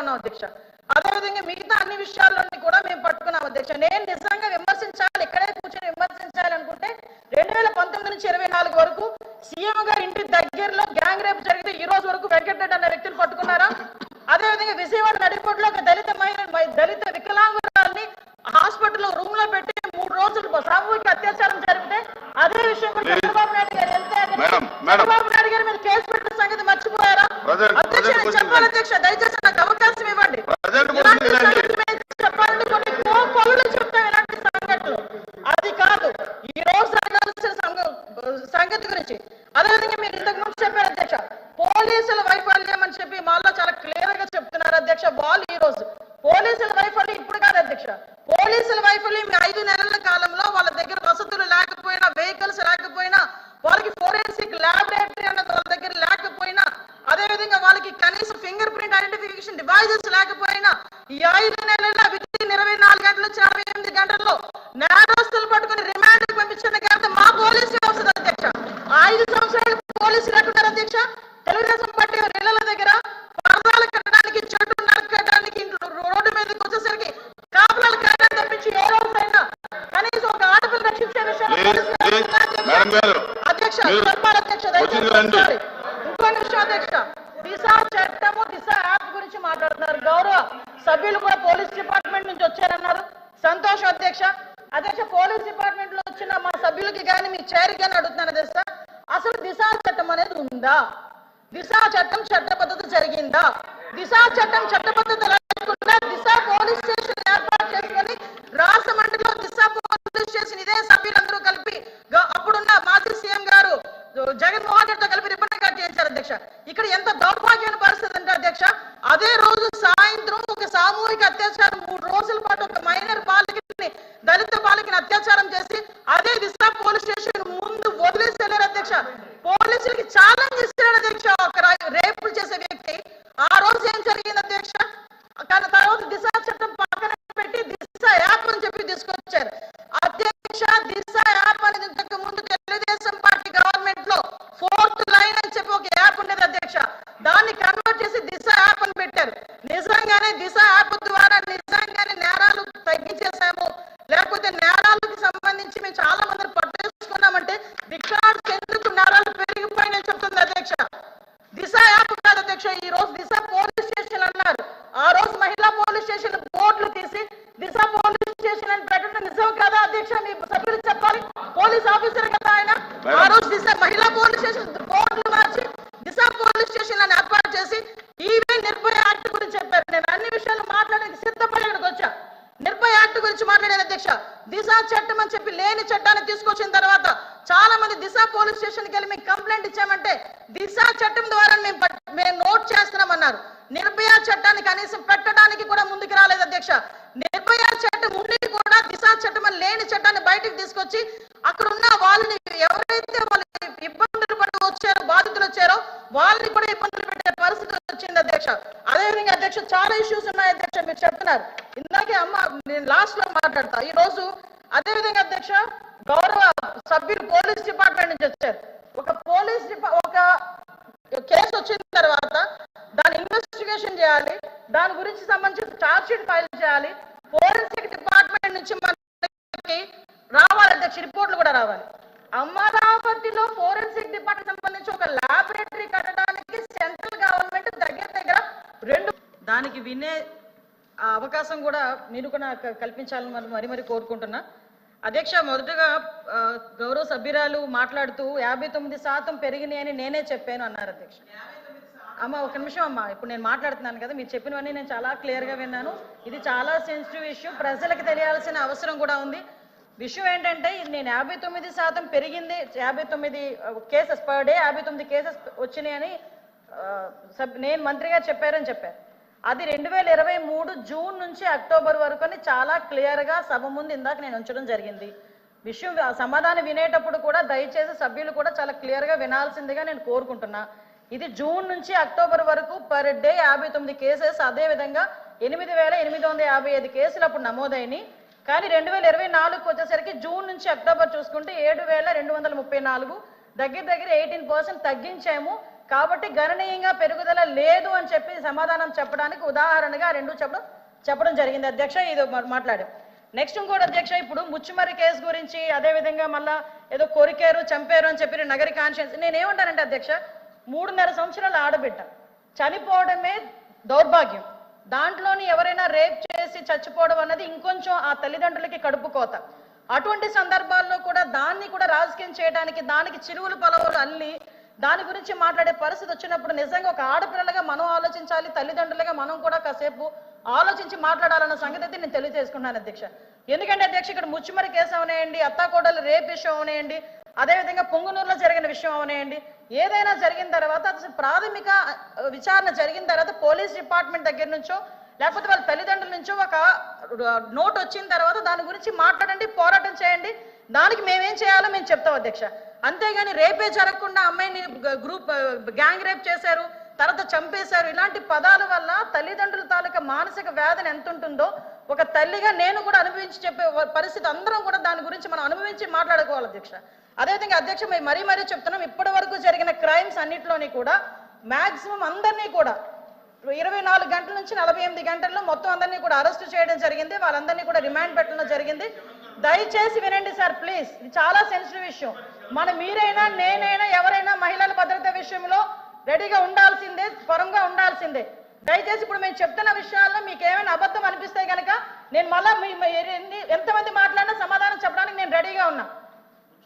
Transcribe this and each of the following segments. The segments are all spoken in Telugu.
ఉన్నాం అధ్యక్ష. అదేవిధంగా మిగతా అన్ని విషయాల్లోని కూడా మేము పట్టుకున్నాం అధ్యక్ష. నేను నిజంగా విమర్శించాలి ఇక్కడే కూర్చొని విమర్శించాలి అనుకుంటే రెండు వేల పంతొమ్మిది నుంచి ఇరవై నాలుగు వరకు సీఎం గారి ఇంటి దగ్గరలో గ్యాంగ్ రేప్ జరిగితే ఈ రోజు వరకు వెంకటరెడ్డి అన్న వ్యక్తిని పట్టుకున్నారా? అదేవిధంగా విజయవాడ నడిపోట్లో ఒక దళిత మహిళ దళిత వికలాంగురాల్ని హాస్పిటల్లో రూమ్లో పెట్టి మూడు రోజులు సామూహిక అత్యాచారం జరిగితే అదే విషయం కూడా చంద్రబాబు నాయుడు గారు వెళ్తే. చంద్రబాబు నాయుడు గారి మీద కేసు పెట్టిన సంగతి మర్చిపోయారా? అధ్యక్ష చెప్పాలి అధ్యక్ష దయచేసి అది కాదు ఈ రోజు జరగాల్సిన సంగతి గురించి అదేవిధంగా మీరు ఇంతకు ముందు చెప్పారు అధ్యక్ష పోలీసుల వైఫల్యం అని చెప్పి మాలో చాలా క్లియర్గా చెప్తున్నారు అధ్యక్ష బాల్ ఈ రోజు పోలీసుల వైఫల్యం ఇప్పుడు కాదు అధ్యక్ష పోలీసుల వైఫల్యం ఐదు నెలల కాలంలో వాళ్ళ దగ్గర వసతులు లేకపోయినా వెహికల్స్ లేకపోయినా వాళ్ళకి ఫోరెన్సిక్ ల్యాబొరేటరీ అన్నది వాళ్ళ దగ్గర లేకపోయినా అదే విధంగా వాళ్ళకి కనీసం ఫింగర్ ప్రింట్ ఐడెంటిఫికేషన్ డివైజెస్ లేకపోయినా ఈ ఐదు నెలల వితిన్ ఇరవై నాలుగు గంటల నుంచి నలభై ఎనిమిది గంటల్లో నేరస్తులు పట్టుకుని రిమాండ్ పంపించిన ఘనత మా పోలీసు వ్యవస్థ అధ్యక్ష. ఐదు సంవత్సరాలు పోలీసులు ఎక్కడున్నారు అధ్యక్ష? తెలుగుదేశం పార్టీ ఇళ్ళ దగ్గర పరదాలు కట్టడానికి చెట్టు నరకడానికి రోడ్డు మీదకి వచ్చేసరికి కాపులాలు కాయడం తప్పించి ఏ రోజైనా కనీసం ఒక ఆడపిల్ల రక్షించే గారు, అధ్యక్ష అధ్యక్ష వచ్చింది దయచేసి రండి. ఒకసారి. ఇంకో నిమిషం అధ్యక్ష దిశ చట్టము దిశ యాప్ గురించి మాట్లాడుతున్నారు గౌరవ సభ్యులు కూడా పోలీస్ డిపార్ట్మెంట్ నుంచి వచ్చారన్నారు. సంతోష్ అధ్యక్ష అధ్యక్ష పోలీస్ డిపార్ట్మెంట్లో వచ్చిన మా సభ్యులకి కానీ మీ చైర్ కానీ అడుగుతున్నాను అధ్యక్ష అసలు దిశా చట్టం అనేది ఉందా? దిశా చట్టం చట్ట పద్ధతి జరిగిందా? దిశా చట్టం చట్టబద్ధత లేకుండా దిశా పోలీస్ స్టేషన్ ఏర్పాటు చేసుకొని మండలిలో దిశా పోలీస్ స్టేషన్ ఇదే సభ్యులందరూ కలిపి అప్పుడున్న మాజీ సీఎం గారు జగన్మోహన్ రెడ్డితో కలిపి రిబ్బన్ కట్ చేయించారు అధ్యక్ష. ఇక్కడ ఎంత దౌర్భాగ్యమైన పరిస్థితి అంటే అధ్యక్ష అదే రోజు సాయంత్రం సామూహిక అత్యాచారం మూడు రోజుల పాటు ఒక మైనర్ బాలికని దళిత బాలిక అత్యాచారం చేసి అదే దిశ పోలీస్ స్టేషన్ ముందు వదిలేసి వెళ్ళారు అధ్యక్ష పోలీసులకి ఛాలెంజ్ ఇచ్చాడు అధ్యక్ష ఒక రా- రేపులు చేసే వ్యక్తి ఆ రోజు ఏం జరిగింది అధ్యక్ష కానీ తర్వాత దిశ చట్టం పక్కన పెట్టి దిశ యాప్ అని చెప్పి తీసుకొచ్చారు అధ్యక్ష దిశ యాప్ అనేది ఇంతకు ముందు తెలుగుదేశం పార్టీ గవర్నమెంట్లో ఫోర్త్ లైన్ అని చెప్పి ఒక యాప్ ఉండేది అధ్యక్ష దాన్ని కన్వర్ట్ చేసి దిశ యాప్ అని పెట్టారు నిజంగానే దిశ యాప్ ద్వారా నిజంగానే నేరాలు తగ్గించేసాము లేకపోతే నేరాలకు సంబంధించి మేము చాలా మంది పట్టేసుకున్నామంటే వికలాంగులకు ఎందుకు నేరాలు పెరిగిపోయినాయి చెప్తుంది అధ్యక్ష దిశ యాప్ కాదు అధ్యక్ష ఈ రోజు దిశ పోలీస్ స్టేషన్ అన్నారు ఆ రోజు మహిళా పోలీస్ స్టేషన్ బోర్డులు తీసి దిశ పోలీస్ స్టేషన్ నిజం కదా అధ్యక్ష మీ సభ్యులు చెప్పాలి. పోలీస్ ఆఫీసర్ కదా ఆయన. ఆ రోజు దిశ మహిళా పోలీస్ స్టేషన్ బోర్డులు మార్చి దిశ పోలీస్ స్టేషన్ అని ఏర్పాటు చేసి ఈవే నిర్భయ యాక్ట్ గురించి చెప్పారు. నేను అన్ని విషయాలు మాట్లాడడానికి సిద్ధపడి ఇక్కడికి వచ్చా. నిర్భయ యాక్ట్ గురించి మాట్లాడారు అధ్యక్ష. దిశ చట్టం అని చెప్పి లేని చట్టాన్ని తీసుకొచ్చిన తర్వాత చాలా మంది దిశ పోలీస్ స్టేషన్కి వెళ్ళి మేము కంప్లైంట్ ఇచ్చామంటే దిశ చట్టం ద్వారా మేము మేము నోట్ చేస్తున్నామన్నారు. నిర్భయ చట్టాన్ని కనీసం పెట్టడానికి కూడా ముందుకు రాలేదు అధ్యక్ష. నిర్భయ చట్టం ఉండి కూడా దిశ చట్టం లేని చట్టాన్ని బయటకు తీసుకొచ్చి అక్కడ ఉన్న వాళ్ళని ఎవరైతే వాళ్ళు ఇబ్బందులు పడి వచ్చారో బాధితులు వచ్చారో వాళ్ళని కూడా ఇబ్బందులు పెట్టే పరిస్థితి వచ్చింది అధ్యక్ష. అదేవిధంగా అధ్యక్ష చాలా ఇష్యూస్ ఉన్నాయి అధ్యక్ష మీరు చెప్తున్నారు. ఇందాకే అమ్మ నేను లాస్ట్లో మాట్లాడతా. ఈ రోజు అదే విధంగా అధ్యక్ష గౌరవ సభ్యులు పోలీస్ డిపార్ట్మెంట్ నుంచి వచ్చారు. ఒక పోలీస్ ఒక కేసు వచ్చిన తర్వాత దాని ఇన్వెస్టిగేషన్ చేయాలి. దాని గురించి సంబంధించి ఛార్జ్ షీట్ ఫైల్ చేయాలి. ఫోరెన్సిక్ డిపార్ట్మెంట్ నుంచి మనకి రావాలి. అధ్యక్ష రిపోర్ట్లు కూడా రావాలి. అమరావతిలో ఫోరెన్సిక్ డిపార్ట్మెంట్ సంబంధించి ఒక ల్యాబొరేటరీ కట్టడానికి సెంట్రల్ గవర్నమెంట్ దగ్గర దగ్గర రెండు దానికి వినే అవకాశం కూడా మీరు కూడా నాకు కల్పించాలని మరి మరి మరి కోరుకుంటున్నా. అధ్యక్ష మొదటగా గౌరవ సభ్యురాలు మాట్లాడుతూ యాభై తొమ్మిది శాతం పెరిగినాయని నేనే చెప్పాను అన్నారు అధ్యక్ష. అమ్మ ఒక నిమిషం అమ్మా ఇప్పుడు నేను మాట్లాడుతున్నాను కదా మీరు చెప్పినవన్నీ నేను చాలా క్లియర్గా విన్నాను. ఇది చాలా సెన్సిటివ్ ఇష్యూ ప్రజలకు తెలియాల్సిన అవసరం కూడా ఉంది. విషయం ఏంటంటే నేను యాభై తొమ్మిది శాతం పెరిగింది యాభై తొమ్మిది కేసెస్ పర్ డే యాభై తొమ్మిది కేసెస్ వచ్చినాయని సబ్ నేను మంత్రి గారు చెప్పారని చెప్పారు అది రెండు వేల ఇరవై మూడు జూన్ నుంచి అక్టోబర్ వరకు అని చాలా క్లియర్గా సభ ముందు ఇందాక నేను ఉంచడం జరిగింది. విషయం సమాధానం వినేటప్పుడు కూడా దయచేసి సభ్యులు కూడా చాలా క్లియర్గా వినాల్సిందిగా నేను కోరుకుంటున్నా. ఇది జూన్ నుంచి అక్టోబర్ వరకు పర్ డే యాభై తొమ్మిది కేసెస్ అదేవిధంగా ఎనిమిది వేల ఎనిమిది వందల యాభై ఐదు కేసులు అప్పుడు నమోదైనవి కానీ రెండు వేల ఇరవై నాలుగుకి వచ్చేసరికి జూన్ నుంచి అక్టోబర్ చూసుకుంటే ఏడు వేల రెండు వందల ముప్పై నాలుగు దగ్గర దగ్గర ఎయిటీన్ పర్సెంట్ తగ్గించాము. కాబట్టి గణనీయంగా పెరుగుదల లేదు అని చెప్పి సమాధానం చెప్పడానికి ఉదాహరణగా రెండు చెప్పడం చెప్పడం జరిగింది. అధ్యక్ష ఇది మా- మాట్లాడాం. నెక్స్ట్ ఇంకోటి అధ్యక్ష ఇప్పుడు ముచ్చుమరి కేసు గురించి అదే విధంగా మళ్ళా ఏదో కొరికారు చంపారు అని చెప్పి నగరి కాన్షియన్స్ నేనేమంటానంటే అధ్యక్ష మూడున్నర సంవత్సరాల ఆడబిడ్డ చనిపోవడమే దౌర్భాగ్యం. దాంట్లోని ఎవరైనా రేప్ చేసి చచ్చిపోవడం అన్నది ఇంకొంచెం ఆ తల్లిదండ్రులకి కడుపు కోత. అటువంటి సందర్భాల్లో కూడా దాన్ని కూడా రాజకీయం చేయడానికి దానికి చిరువులు పొలవులు అల్లి దాని గురించి మాట్లాడే పరిస్థితి వచ్చినప్పుడు నిజంగా ఒక ఆడపిల్లలుగా మనం ఆలోచించాలి తల్లిదండ్రులుగా మనం కూడా కాసేపు ఆలోచించి మాట్లాడాలన్న సంగతి అయితే నేను తెలియజేసుకున్నాను అధ్యక్ష. ఎందుకంటే అధ్యక్ష ఇక్కడ ముచ్చిమరి కేసు అవనేయండి అత్తాకోడలు రేప్ విషయం అవనేయండి అదేవిధంగా పొంగునూరులో జరిగిన విషయం అవనేయండి ఏదైనా జరిగిన తర్వాత అసలు ప్రాథమిక విచారణ జరిగిన తర్వాత పోలీస్ డిపార్ట్మెంట్ దగ్గర నుంచో లేకపోతే వాళ్ళ తల్లిదండ్రుల నుంచో ఒక నోట్ వచ్చిన తర్వాత దాని గురించి మాట్లాడండి పోరాటం చేయండి దానికి మేమేం చేయాలో మేము చెప్తాం అధ్యక్ష. అంతేగాని రేపే జరగకుండా అమ్మాయిని గ్రూప్ గ్యాంగ్ రేప్ చేశారు తర్వాత చంపేశారు. ఇలాంటి పదాల వల్ల తల్లిదండ్రుల తాలూకా మానసిక వేదన ఎంత ఉంటుందో ఒక తల్లిగా నేను కూడా అనుభవించి చెప్పే పరిస్థితి అందరం కూడా దాని గురించి మనం అనుభవించి మాట్లాడుకోవాలి అధ్యక్ష. అదేవిధంగా అధ్యక్ష మేము మరీ మరీ చెప్తున్నాం ఇప్పటి వరకు జరిగిన క్రైమ్స్ అన్నింటిలోని కూడా మ్యాక్సిమం అందరినీ కూడా ఇరవై నాలుగు గంటల నుంచి నలభై ఎనిమిది గంటల్లో మొత్తం అందరినీ కూడా అరెస్ట్ చేయడం జరిగింది. వాళ్ళందరినీ కూడా రిమాండ్ పెట్టడం జరిగింది. దయచేసి వినండి సార్ ప్లీజ్. ఇది చాలా సెన్సిటివ్ విషయం. మన మీరైనా నేనైనా ఎవరైనా మహిళల భద్రత విషయంలో రెడీగా ఉండాల్సిందే స్వరంగా ఉండాల్సిందే. దయచేసి ఇప్పుడు మేము చెప్తున్న విషయాల్లో మీకు ఏమైనా అబద్ధం అనిపిస్తే కనుక నేను మళ్ళా ఎంతమంది మాట్లాడినా సమాధానం చెప్పడానికి నేను రెడీగా ఉన్నా.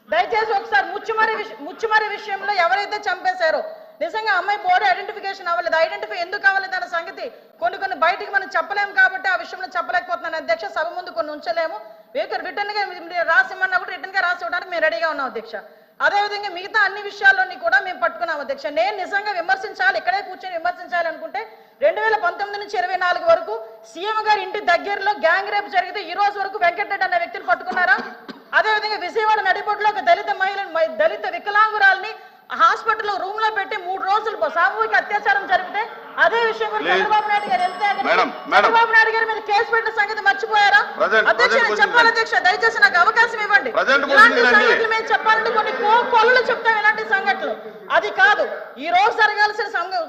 దయచేసి ఒకసారి ముచ్చుమరి ముచ్చుమరి విషయంలో ఎవరైతే చంపేశారో నిజంగా అమ్మాయి బాడీ ఐడెంటిఫికేషన్ అవ్వలేదు. ఐడెంటిఫై ఎందుకు అవ్వలేదు అన్న సంగతి కొన్ని కొన్ని బయటికి మనం చెప్పలేము కాబట్టి ఆ విషయంలో చెప్పలేకపోతున్నాను. అధ్యక్ష సభ ముందు కొన్ని ఉంచలేము. మీకు రిటర్న్గా మీరు కూడా రిటర్న్గా రాసి ఇవ్వడానికి మేము రెడీగా ఉన్నాం అధ్యక్ష. అదేవిధంగా మిగతా అన్ని విషయాల్లోని కూడా మేము పట్టుకున్నాం అధ్యక్ష. నేను నిజంగా విమర్శించాలి ఇక్కడే కూర్చొని విమర్శించాలి అనుకుంటే రెండు వేల పంతొమ్మిది నుంచి ఇరవై నాలుగు వరకు సీఎం గారి ఇంటి దగ్గరలో గ్యాంగ్ రేప్ జరిగితే ఈ రోజు వరకు వెంకటరెడ్డి అనే వ్యక్తిని పట్టుకున్నారా? అదేవిధంగా విజయవాడ నడిపోటులో ఒక దళిత మహిళ దళిత వికలాంగురాల్ని హాస్పిటల్లో రూమ్లో పెట్టి మూడు రోజులు సామూహిక అత్యాచారం జరిపితే అదే విషయం గురించి. చంద్రబాబు నాయుడు గారు వెళ్తే. చంద్రబాబు నాయుడు గారి మీద కేసు పెట్టిన సంగతి మర్చిపోయారా అధ్యక్ష నేను చెప్పాలి. అధ్యక్ష దయచేసి నాకు అవకాశం ఇవ్వండి ఇలాంటి. సంగతులు మేము చెప్పాలంటే కొన్ని కొలలు చెప్తాం ఇలాంటి సంఘటనలు అది కాదు ఈ రోజు జరగాల్సిన సంగ-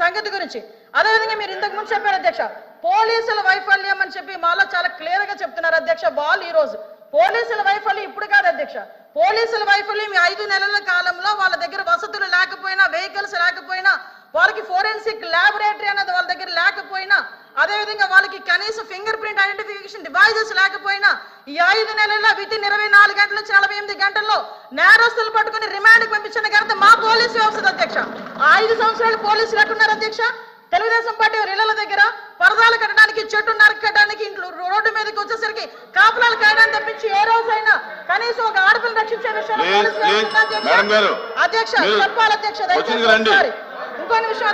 సంగతి గురించి అదేవిధంగా మీరు ఇంతకు ముందు చెప్పారు అధ్యక్ష పోలీసుల వైఫల్యం అని చెప్పి మాలో చాలా క్లియర్గా చెప్తున్నారు అధ్యక్ష బాల్ ఈ రోజు పోలీసుల వైఫల్యం ఇప్పుడు కాదు అధ్యక్ష. పోలీసుల వైఫల్యం ఐదు నెలల కాలంలో వాళ్ళ దగ్గర వసతులు లేకపోయినా వెహికల్స్ లేకపోయినా వాళ్ళకి ఫోరెన్సిక్ ల్యాబొరేటరీ అనేది వాళ్ళ దగ్గర లేకపోయినా అదేవిధంగా వాళ్ళకి కనీసం ఫింగర్ ప్రింట్ ఐడెంటిఫికేషన్ డివైజెస్ లేకపోయినా ఈ ఐదు నెలల్లో విత్ ఇన్ ఇరవై నాలుగు గంటల నుంచి నలభై ఎనిమిది గంటల్లో నేరస్తులు పట్టుకుని రిమాండ్ పంపించిన ఘనత మా పోలీసు వ్యవస్థ అధ్యక్ష. ఐదు సంవత్సరాలు పోలీసులు ఎట్టున్నారు అధ్యక్ష. తెలుగుదేశం పార్టీ ఇళ్ళ దగ్గర పరదాలు కట్టడానికి చెట్టు నరకడానికి ఇంట్లో రోడ్డు మీదకి వచ్చేసరికి కాపులాలు కాయడానికి తప్పించి ఏ రోజైనా కనీసం ఒక ఆడపిల్లని రక్షించే విషయంలో అధ్యక్ష? చెప్పాలి అధ్యక్ష. ఇంకొన్ని విషయం